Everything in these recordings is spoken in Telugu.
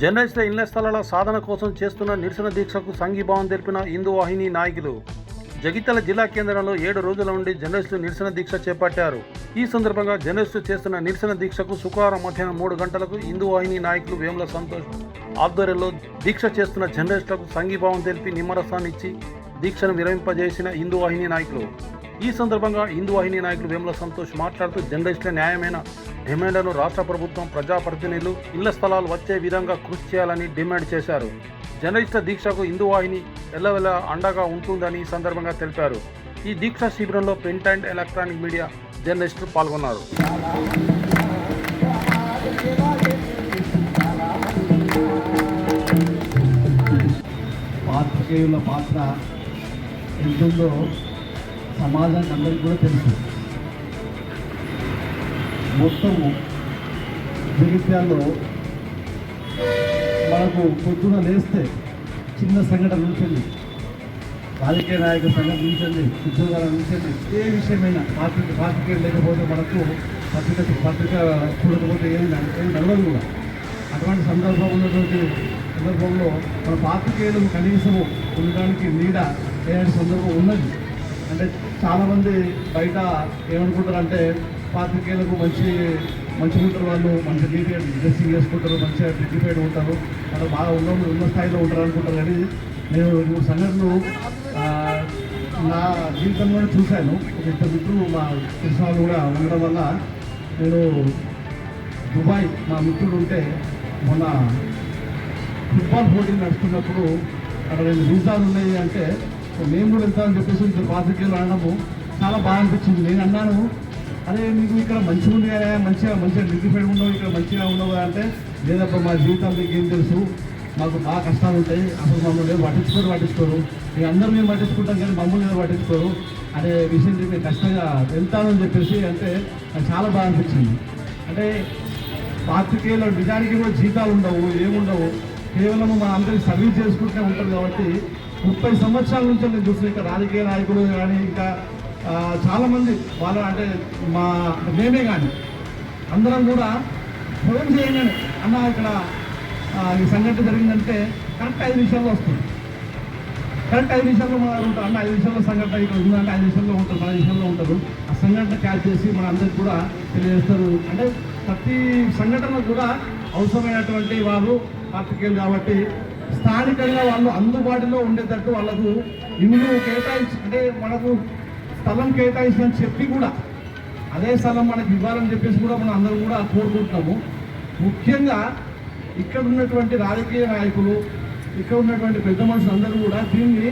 జర్నలిస్టుల ఇళ్ళ స్థలాల సాధన కోసం చేస్తున్న నిరసన దీక్షకు సంఘీభావం తెలిపిన హిందూ వాహిని నాయకులు. జగిత్యాల జిల్లా కేంద్రంలో ఏడు రోజుల నుండి జర్నలిస్టులు నిరసన దీక్ష చేపట్టారు. ఈ సందర్భంగా జర్నలిస్టులు చేస్తున్న నిరసన దీక్షకు శుక్రవారం మధ్యాహ్నం మూడు గంటలకు హిందూ వాహిని నాయకులు వేముల సంతోష్ ఆధ్వర్యంలో దీక్ష చేస్తున్న జర్నలిస్టులకు సంఘీభావం తెలిపి నిమ్మరసాన్ని ఇచ్చి దీక్షను విరమింపజేసిన హిందూ వాహిని నాయకులు. ఈ సందర్భంగా హిందూ వాహిని నాయకులు వేముల సంతోష్ మాట్లాడుతూ జర్నలిస్టుల న్యాయమైన డిమాండ్లను రాష్ట్ర ప్రభుత్వం ప్రజాప్రతినిధులు ఇళ్ళ స్థలాలు వచ్చే విధంగా కృషి చేయాలని డిమాండ్ చేశారు. జర్నలిస్టుల దీక్షకు హిందూ వాహిని ఎల్లవెల్ల అండగా ఉంటుందని ఈ సందర్భంగా తెలిపారు. ఈ దీక్షా శిబిరంలో ప్రింట్ అండ్ ఎలక్ట్రానిక్ మీడియా జర్నలిస్టులు పాల్గొన్నారు. పాత్రికేయుల పాత్ర ఎంతుందో సమాజానికి అందరికీ కూడా తెలుసు. మొత్తము జగిత్యాల్లో మనకు పొద్దున లేస్తే చిన్న సంఘటన నుంచండి రాజకీయ నాయక సంఘటన నుంచండి ఉద్యోగాల నుంచండి ఏ విషయమైనా పాత్రిక పాత్రికేయులు లేకపోతే మనకు పత్రిక పత్రిక చూడకపోతే ఏమి నడ- ఏమి నడవదు కూడా. అటువంటి సందర్భం ఉన్నటువంటి సందర్భంలో మన పాత్రికేయులు కనీసము ఉండడానికి నీడ లేని సందర్భం ఉన్నది. అంటే చాలామంది బయట ఏమనుకుంటారంటే పాత్రికేయులకు మంచి మంచిగా ఉంటారు వాళ్ళు మంచి నీట్గా డ్రెస్సింగ్ చేసుకుంటారు మంచిగా డిగ్నిఫైడ్ ఉంటారు వాళ్ళు బాగా ఉన్న ఉన్న స్థాయిలో ఉంటారు అనుకుంటారు. కానీ నేను మూడు సంఘటనలు నా జీవితంలోనే చూశాను. ఒక ఇద్దరు మిత్రులు మా తెలిసిన వాళ్ళు కూడా ఉండడం వల్ల నేను దుబాయ్ మా మిత్రుడు ఉంటే మొన్న ఫుట్బాల్ పోటీ నడుస్తున్నప్పుడు అక్కడ రెండు వీసాలు ఉన్నాయి అంటే మేము కూడా వెళ్తామని చెప్పేసి ఇద్దరు పాత్రికేయులు అనడము చాలా బాగా అనిపించింది. నేను అన్నాను అరే మీకు ఇక్కడ మంచిగా ఉంది కదా మంచిగా మంచిగా డిగ్నిఫైడ్ ఉండవు ఇక్కడ మంచిగా ఉండవు అంటే లేదప్ప మా జీవితాలు మీకు ఏం తెలుసు? మాకు బాగా కష్టాలు ఉంటాయి. అసలు మమ్మల్ని పట్టించుకోరు పట్టించుకోరు. ఇక అందరూ మేము పట్టించుకుంటాం కానీ మమ్మల్ని ఏదో పట్టించుకోరు. అనే విషయం చెప్పి కష్టంగా వెళ్తానని చెప్పేసి అంటే నాకు చాలా బాగా అనిపించింది. అంటే పాత్రికేయులు నిజానికి కూడా జీతాలు ఉండవు ఏముండవు. కేవలం మా అందరికి సర్వీస్ చేసుకుంటూనే ఉంటారు కాబట్టి ముప్పై సంవత్సరాల నుంచి నేను చూసిన రాజకీయ నాయకులు కానీ ఇంకా చాలామంది వాళ్ళ అంటే మా మేమే కానీ అందరం కూడా ఫోన్ చేయండి అన్న ఇక్కడ ఈ సంఘటన జరిగిందంటే కరెక్ట్ ఐదు నిమిషాల్లో వస్తుంది. కరెక్ట్ ఐదు నిమిషాల్లో మన ఉంటారు అన్న ఐదు నిమిషాల్లో సంఘటన ఇక్కడ ఉందంటే ఐదు నిమిషాల్లో ఉంటారు పది నిమిషాల్లో ఉంటారు ఆ సంఘటన క్యాచ్ చేసి మన అందరికి కూడా తెలియజేస్తారు. అంటే ప్రతి సంఘటన కూడా అవసరమైనటువంటి వాళ్ళు పాత్రికేయులు కాబట్టి స్థానికంగా వాళ్ళు అందుబాటులో ఉండేటట్టు వాళ్ళకు ఇల్లు కేటాయించి అంటే మనకు స్థలం కేటాయించని చెప్పి కూడా అదే స్థలం మనకి ఇవ్వాలని చెప్పేసి కూడా మనం అందరం కూడా కోరుకుంటున్నాము. ముఖ్యంగా ఇక్కడ ఉన్నటువంటి రాజకీయ నాయకులు ఇక్కడ ఉన్నటువంటి పెద్ద మనుషులు అందరూ కూడా దీన్ని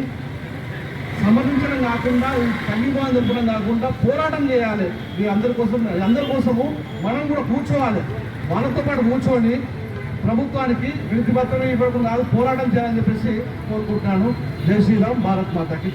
సమర్థించడం కాకుండా సంఘీభావం జరపడం కాకుండా పోరాటం చేయాలి. మీ అందరి కోసం అందరి కోసము మనం కూడా కూర్చోవాలి. వాళ్ళతో పాటు కూర్చొని ప్రభుత్వానికి వినతి పత్రం ఇవ్వడం కాదు పోరాటం చేయాలని చెప్పేసి కోరుకుంటున్నాను. జై శ్రీరామ్ భారత్ మాతాకి